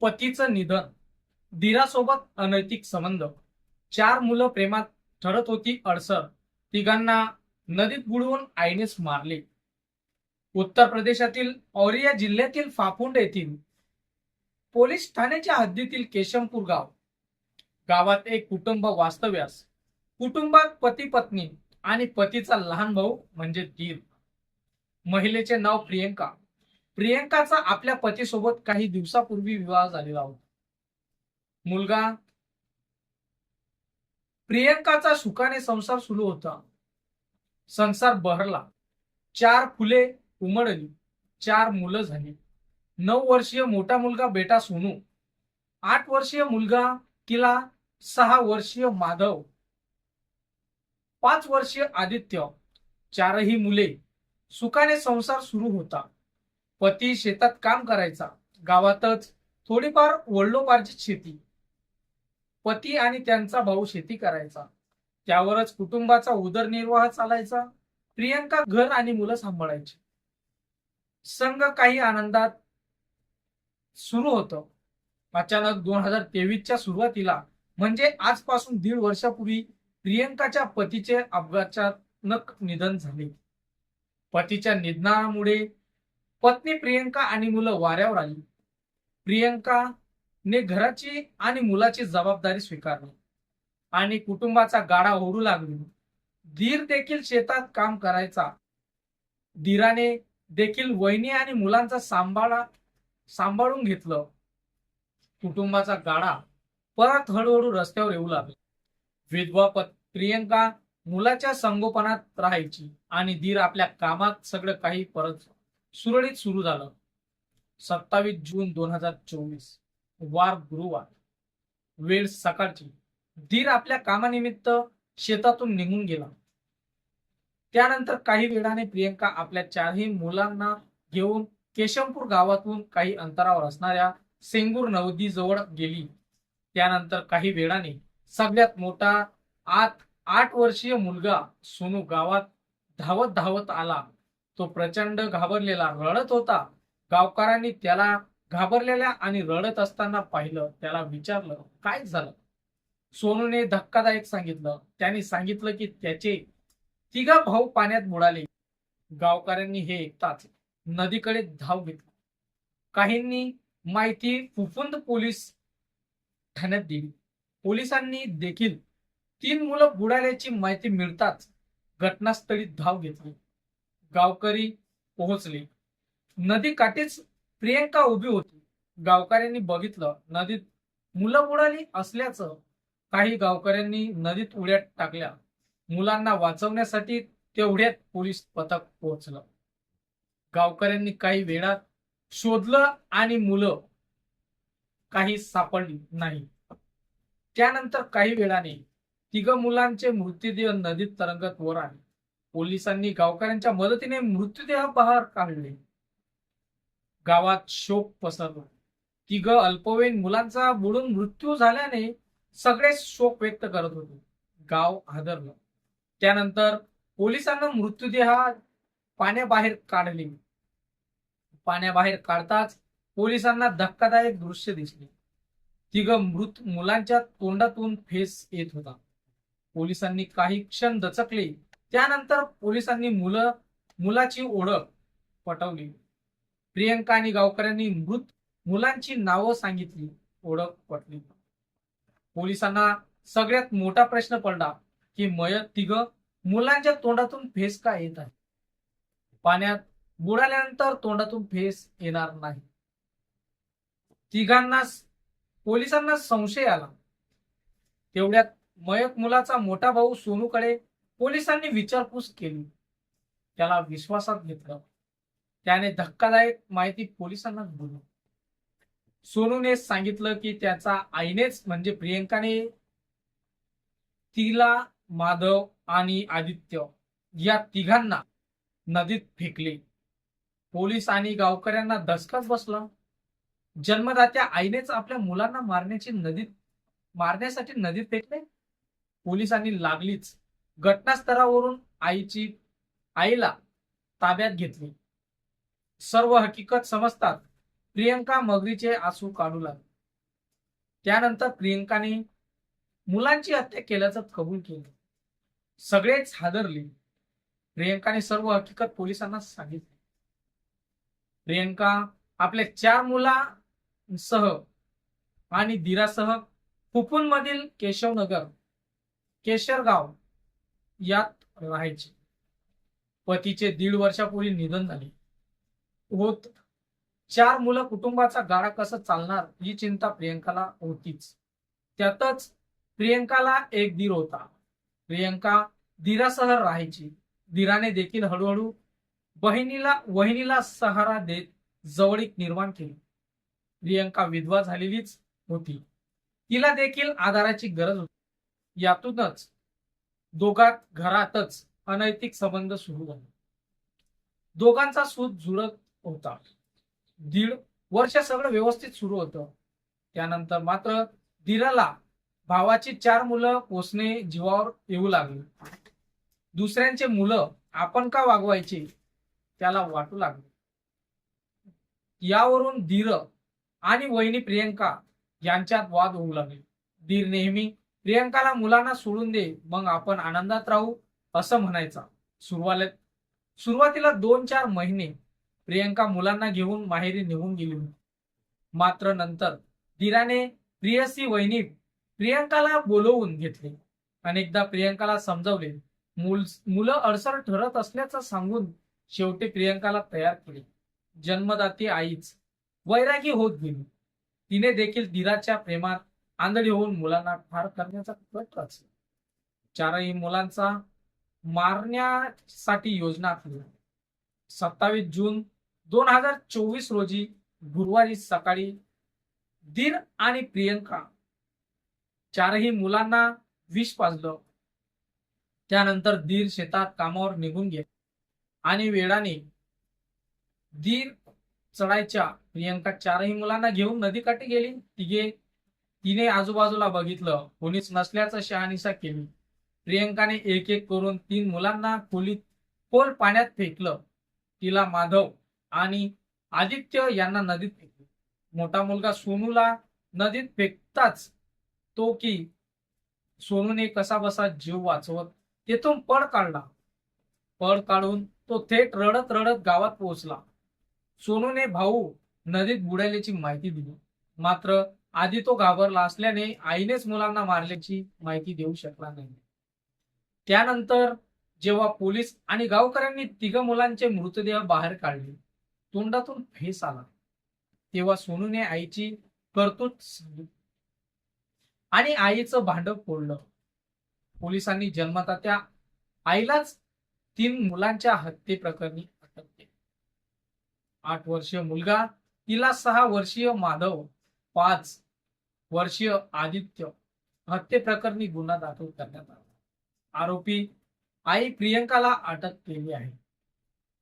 पतीचं निधन दिरासोबत अनैतिक संबंध. चार मुलं प्रेमात ठरत होती अडसर. तिघांना नदीत बुडवून आईनेच मारले. उत्तर प्रदेशातील औरिया जिल्ह्यातील फाफुंड येथील पोलीस ठाण्याच्या हद्दीतील केशमपूर गाव. गावात एक कुटुंब वास्तव्यास. कुटुंबात पती पत्नी आणि पतीचा लहान भाऊ म्हणजे दीर. महिलेचे नाव प्रियंका. प्रियंकाचा आपल्या पतीसोबत काही दिवसापूर्वी विवाह झालेला होता. मुलगा प्रियंकाचा सुखाने संसार सुरू होता. संसार बहरला. चार फुले उमडली. चार मुलं झाली. नऊ वर्षीय मोठा मुलगा बेटा सोनू. आठ वर्षीय मुलगा किला. सहा वर्षीय माधव. पाच वर्षीय आदित्य. चारही मुले. सुखाने संसार सुरू होता. पती शेतात काम करायचा. गावातच थोडीफार वडलोपार्जित शेती. पती आणि त्यांचा भाऊ शेती करायचा. त्यावरच कुटुंबाचा उदरनिर्वाह चालायचा. प्रियंका घर आणि मुलं सांभाळायची. संघ काही आनंदात सुरू होतं. अचानक दोन हजार तेवीसच्या सुरुवातीला म्हणजे आजपासून दीड वर्षापूर्वी प्रियंकाच्या पतीचे अपघातानक निधन झाले. पतीच्या निधनामुळे पत्नी प्रियंका आणि मुलं वाऱ्यावर आली. प्रियंकाने घराची आणि मुलाची जबाबदारी स्वीकारली आणि कुटुंबाचा गाडा ओढू लागली. धीर देखील शेतात काम करायचा. धीराने देखील वहिनी आणि मुलांचा सांभाळा सांभाळून घेतलं. कुटुंबाचा गाडा परत हळूहळू रस्त्यावर येऊ लागला. विधवा पत प्रियंका मुलाच्या संगोपनात राहायची आणि धीर आपल्या कामात सगळं काही परत सुरळीत सुरू झालं. सत्तावीस जून दोन हजार चोवीस वार गुरुवार. वेळ सकाळची. धीर आपल्या कामानिमित्त शेतातून निघून गेला. त्यानंतर काही वेळाने प्रियंका आपल्या चारही मुलांना घेऊन केशमपूर गावातून काही अंतरावर असणाऱ्या सेंगूर नवदीजवळ गेली. त्यानंतर काही वेळाने सगळ्यात मोठा आत आठ वर्षीय मुलगा सोनू गावात धावत धावत आला. तो प्रचंड घाबरलेला रडत होता. गावकऱ्यांनी त्याला घाबरलेल्या आणि रडत असताना पाहिलं त्याला विचारलं काय झालं? सोनूने धक्कादायक सांगितलं. त्याने सांगितलं की त्याचे तिघा भाऊ पाण्यात बुडाले. गावकऱ्यांनी हे ऐकताच नदीकडे धाव घेतली. काहींनी माहिती फुफुंद पोलीस ठाण्यात दिली. पोलिसांनी देखील तीन मुलं बुडाल्याची माहिती मिळताच घटनास्थळी धाव घेतली. गावकरी पोहोचले. नदी काठीच प्रियंका उभी होती. गावकऱ्यांनी बघितलं नदीत मुलं बुडाली असल्याचं काही गावकऱ्यांनी नदीत उड्या टाकल्या. मुलांना वाचवण्यासाठी तेवढ्यात पोलीस पथक पोहोचलं. गावकऱ्यांनी काही वेळात शोधलं आणि मुलं काही सापडली नाही. त्यानंतर काही वेळाने तिघ मुलांचे मृतदेह नदीत तरंगत वर आले. पोलिसांनी गावकऱ्यांच्या मदतीने मृतदेह बाहेर काढले. गावात शोक पसरला. तिघ अल्पवयीन मुलांचा बुडून मृत्यू झाल्याने सगळे शोक व्यक्त करत होते. गाव हादरलं. त्यानंतर पोलिसांना मृतदेह पाण्याबाहेर काढले. पाण्याबाहेर काढताच पोलिसांना धक्कादायक दृश्य दिसले. तिघ मृत मुलांच्या तोंडातून फेस येत होता. पोलिसांनी काही क्षण दचकले. त्यानंतर पोलिसांनी मुलं मुलाची ओळख पटवली. प्रियंका आणि गावकऱ्यांनी मृत मुलांची नावं सांगितली ओळख पटली. पोलिसांना सगळ्यात मोठा प्रश्न पडला की मयत तिघ मुलांच्या तोंडातून फेस का येत आहे? पाण्यात बुडाल्यानंतर तोंडातून फेस येणार नाही. तिघांना पोलिसांना संशय आला. तेवढ्यात मयत मुलाचा मोठा भाऊ सोनूकडे पोलिसांनी विचारपूस केली. त्याला विश्वासात घेतलं. त्याने धक्कादायक माहिती पोलिसांना दिली. सोनूने सांगितलं की त्याचा आईनेच म्हणजे प्रियंकाने तिला माधव आणि आदित्य या तिघांना नदीत फेकले. पोलीस आणि गावकऱ्यांना दसकाच बसला. जन्मदात्या आईनेच आपल्या मुलांना मारण्याची नदीत मारण्यासाठी नदीत फेकले. पोलिसांनी लागलीच. घटनास्थळावरून आईची आईला ताब्यात घेतली. सर्व हकीकत समजतात प्रियंका मगरीचे आसू काढू लागले. त्यानंतर प्रियंकाने मुलांची हत्या केल्याचं कबूल केलं. सगळेच हादरले. प्रियंकाने सर्व हकीकत पोलिसांना सांगितली. प्रियंका आपल्या चार मुलांसह आणि धीरासह मधील केशवनगर केशरगाव यात राहायचे. पतीचे दीड वर्षापूर्वी निधन झाले. होत. चार मुलं कुटुंबाचा गाडा कसं चालणार ही चिंता प्रियंकाला होतीच. त्यातच प्रियंकाला एक दीर होता. प्रियंका दिरासह राहायची. दिराने देखील हळूहळू बहिणीला वहिनीला सहारा देत जवळीक निर्माण केली. प्रियंका विधवा झालेलीच होती. तिला देखील आधाराची गरज होती. यातूनच दोघात घरातच अनैतिक संबंध सुरू झाले. दोघांचा सूत जुळत होता. दीड वर्ष सगळं व्यवस्थित सुरू होतं. त्यानंतर मात्र धीराला भावाची चार मुलं पोसणे जीवावर येऊ लागली. दुसऱ्यांचे मुलं आपण का वागवायचे? त्याला वाटू लागले. यावरून धीर आणि वहिनी प्रियंका यांच्यात वाद होऊ लागले. धीर नेहमी प्रियंकाला मुलांना सोडून दे मग आपण आनंदात राहू असं म्हणायचा. सुरुवात सुरुवातीला दोन चार महिने प्रियंका मुलांना घेऊन माहेरी निघून गेली. होती मात्र नंतर धीराने प्रियसी वहिनी प्रियंकाला बोलवून घेतले. अनेकदा प्रियंकाला समजवले मुल मुलं अडसर ठरत असल्याचं सांगून शेवटी प्रियंकाला तयार केले. जन्मदाती आईच. वैरागी होत गेली. तिने देखील धीराच्या प्रेमात आंधळी होऊन मुलांना ठार करण्याचा कट रचला चारही मुलांचा मारण्यासाठी योजना आखली. सत्तावीस जून दोन हजार चोवीस रोजी गुरुवारी सकाळी धीर आणि प्रियंका चारही मुलांना विष पाजलं. त्यानंतर दीर शेतात कामावर निघून गेले आणि वेळाने दीर चढायच्या प्रियंका चारही मुलांना घेऊन नदीकाठी गेली. तिघे तिने आजूबाजूला बघितलं. कोणीच नसल्याचं शहानिशा केली. प्रियंकाने एक एक करून तीन मुलांना खोलीत खोल पाण्यात फेकलं. तिला माधव आणि आदित्य यांना नदीत फेकलं. मोठा मुलगा सोनूला नदीत फेकताच तो की सोनूने कसा बसा जीव वाचवत तेथून पळ काढला. पळ काढून तो थेट रडत रडत गावात पोहोचला. सोनूने भाऊ नदीत बुडाल्याची माहिती दिली. मात्र आधी तो घाबरला असल्याने आईनेच मुलांना मारल्याची माहिती देऊ शकला नाही. त्यानंतर जेव्हा पोलीस आणि गावकऱ्यांनी तिघ मुलांचे मृतदेह बाहेर काढले तोंडातून फेस आला. तेव्हा सोनूने आईची करतूत आणि आईचं भांड फोडलं. पोलिसांनी जन्मता त्या आईलाच तीन मुलांच्या हत्ये प्रकरणी अटक केली. आठ वर्षीय मुलगा तिला सहा वर्षीय माधव पाच वर्षीय आदित्य हत्येप्रकरणी गुन्हा दाखल करण्यात आला. आरोपी आई प्रियंकाला अटक केली आहे.